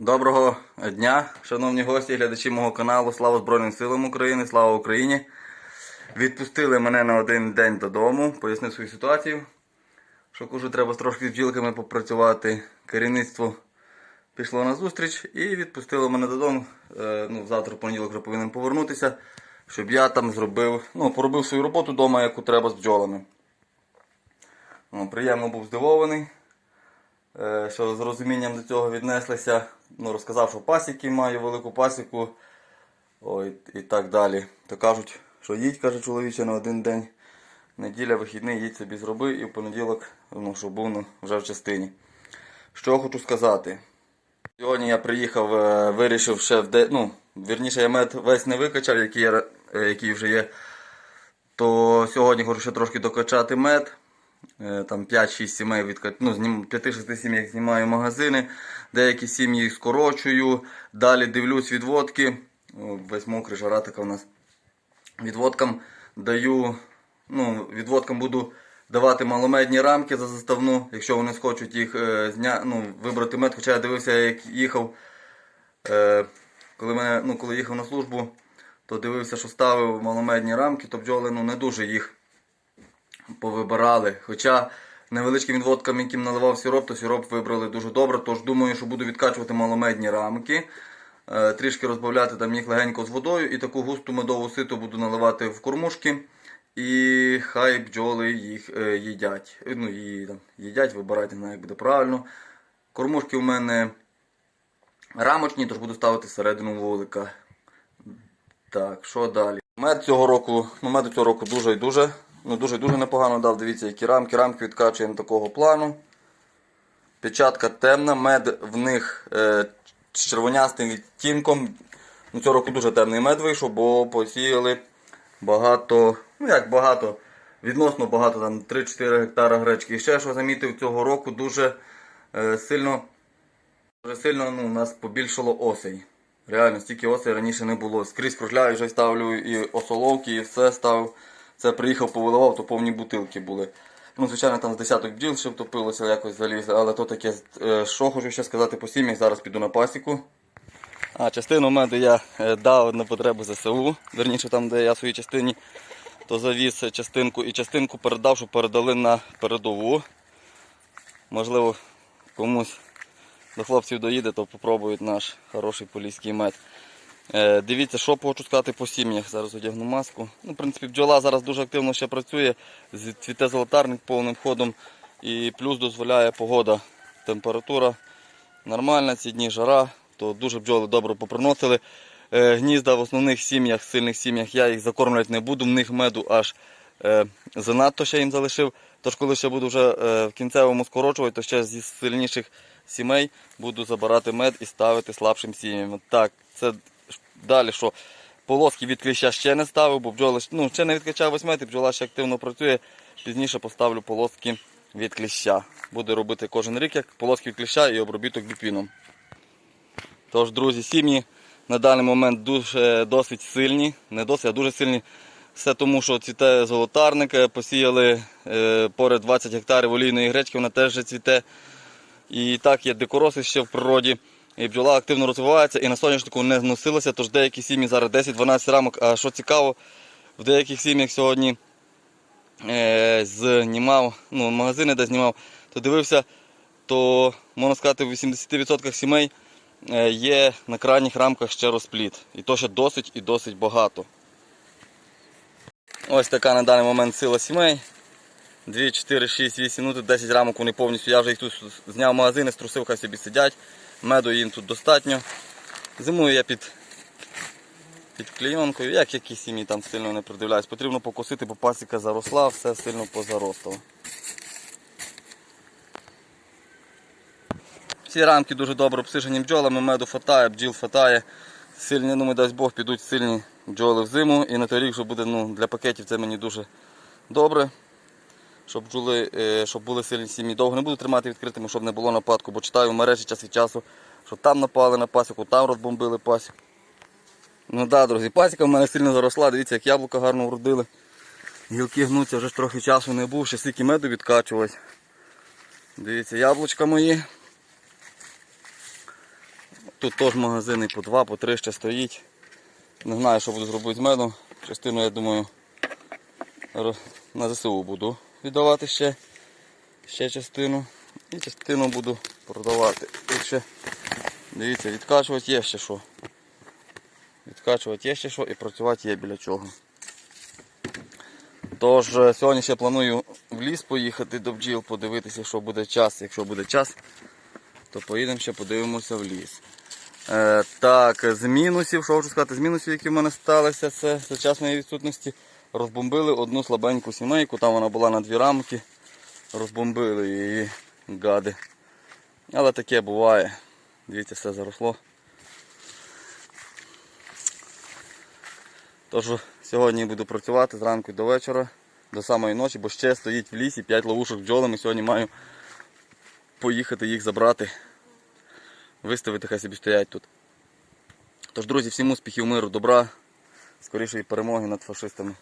Доброго дня, шановні гості, глядачі мого каналу. Слава Збройним силам України, слава Україні. Відпустили мене на один день додому, пояснив свою ситуацію. Що кажу, треба трошки з бджілками попрацювати. Керівництво пішло на зустріч і відпустило мене додому. Е, ну, завтра понеділок вже повинен повернутися, щоб я там зробив, ну, поробив свою роботу вдома, яку треба з бджолами. Ну, приємно був здивований. Е, що з розумінням до цього віднеслися. Ну, розказав, що пасіки маю, велику пасіку. Ой, і так далі. То кажуть, що їдь, каже чоловіче, на один день. Неділя, вихідний, їдь собі зроби і в понеділок, ну, щоб був ну, вже в частині. Що хочу сказати. Сьогодні я приїхав, е, вирішив ще в де... ну, вірніше, я мед весь не викачав, який, я, е, який вже є. То сьогодні хочу ще трошки докачати мед. Е, Там 5-6 сімей відка... ну, 5-6 сім'ях знімаю магазини, деякі сім'ї скорочую. Далі дивлюсь відводки. Весь мокрий жара така у нас. Відводкам даю, ну, відводкам буду давати маломедні рамки за заставну, якщо вони схочуть їх е, зня... ну, вибрати мед. Хоча я дивився, як їхав, е, коли, мене, ну, коли їхав на службу, то дивився, що ставив маломедні рамки, то бджоли ну, не дуже їх повибирали. Хоча невеличким відводкам, яким наливав сироп, то сироп вибрали дуже добре. Тож думаю, що буду відкачувати маломедні рамки. е, Трішки розбавляти там їх легенько з водою і таку густу медову ситу буду наливати в кормушки. І хай бджоли їх е, їдять. Е, Ну, і, там, їдять, вибирайте, не знаю, як буде правильно. Кормушки у мене рамочні, тож буду ставити всередину вулика. Так, що далі? Мед цього року, ну мед цього року дуже і дуже, ну Дуже-дуже непогано дав. Дивіться, які рамки. Рамки відкачуємо такого плану. Печатка темна, мед в них е, з червонястим відтінком. Ну, цього року дуже темний мед вийшов, бо посіяли багато, ну як багато, відносно багато, там 3-4 гектара гречки. І ще що замітив цього року, дуже е, сильно Дуже сильно ну, нас побільшало осей. Реально, стільки осей раніше не було. Скрізь кружляю, вже ставлю і осоловки, і все ставив. Це приїхав, повиливав, то повні бутилки були. Ну, звичайно, там з десяток бджіл ще втопилося, якось заліз, але то таке, е, що хочу ще сказати по сім'ях, зараз піду на пасіку. А частину меду я е, дав на потребу ЗСУ, верніше там, де я своїй частині, то завіз частинку і частинку передав, щоб передали на передову. Можливо, комусь до хлопців доїде, то попробують наш хороший поліський мед. Е, дивіться, що хочу сказати по сім'ях. Зараз одягну маску. Ну, в принципі, бджола зараз дуже активно ще працює, цвіте золотарник повним ходом. І плюс дозволяє погода, температура нормальна, ці дні жара, то дуже бджоли добре поприносили. Е, гнізда в основних сім'ях, сильних сім'ях я їх закормлювати не буду, в них меду аж е, занадто ще їм залишив. Тож, коли ще буду вже в кінцевому скорочувати, то ще зі сильніших сімей буду забирати мед і ставити слабшим сім'ям. Так, це далі що. Полоски від кліща ще не ставив, бо бджоли ну, ще не відкачав ось мед, бджола ще активно працює. Пізніше поставлю полоски від кліща. Буду робити кожен рік як полоски від кліща і обробіток біпіном. Тож, друзі, сім'ї на даний момент дуже досить сильні, не досить, а дуже сильні. Все тому, що цвіте золотарник, е, посіяли е, поряд 20 гектарів олійної гречки, вона теж цвіте. І так є дикороси ще в природі. І бджола активно розвивається і на соняшнику не зносилася, тож деякі сім'ї зараз 10-12 рамок. А що цікаво, в деяких сім'ях сьогодні е, знімав, ну, магазини, де знімав, то дивився, то можна сказати, в 80% сімей е, є на крайніх рамках ще розпліт. І то ще досить і досить багато. Ось така на даний момент сила сімей. 2, 4, 6, 8, ну тут 10 рамок вони повністю. Я вже їх тут зняв магазини, струсив, хай собі сидять. Меду їм тут достатньо. Зимую я під, під клейонкою, як які сім'ї там сильно не придивляюсь. Потрібно покосити, бо пасіка заросла, все сильно позаростало. Ці рамки дуже добре обсижені бджолами, меду фатає, бджіл фатає. Сильні, ну, дасть Бог, підуть сильні бджоли в зиму. І на той рік вже буде ну, для пакетів це мені дуже добре. Щоб бджоли, е, щоб були сильні сім'ї. Довго не буду тримати відкритими, щоб не було нападку, бо читаю в мережі час від часу, що там напали на пасіку, там розбомбили пасіку. Ну так, да, друзі, пасіка в мене сильно заросла, дивіться, як яблука гарно вродили. Гілки гнуться, вже ж трохи часу не був, ще стільки меду відкачувати. Дивіться, яблучка мої. Тут теж магазини по два, по три ще стоїть. Не знаю, що буду зробити з медом. Частину, я думаю, на ЗСУ буду віддавати ще, ще частину. І частину буду продавати. Тут ще, дивіться, відкачувати є ще що. Відкачувати є ще що і працювати є біля чого. Тож е, сьогодні ще планую в ліс поїхати до бджіл, подивитися, що буде час. Якщо буде час, то поїдемо ще подивимося в ліс. Е, так, з мінусів, що хочу сказати, з мінусів, які в мене сталися, це за час моєї відсутності. Розбомбили одну слабеньку сімейку, там вона була на дві рамки. Розбомбили її гади. Але таке буває. Дивіться, все заросло. Тож сьогодні буду працювати зранку до вечора, до самої ночі, бо ще стоїть в лісі 5 ловушок бджолами. Сьогодні маю поїхати їх забрати, виставити, хай собі стоять тут. Тож, друзі, всім успіхів, миру, добра, скорішої перемоги над фашистами.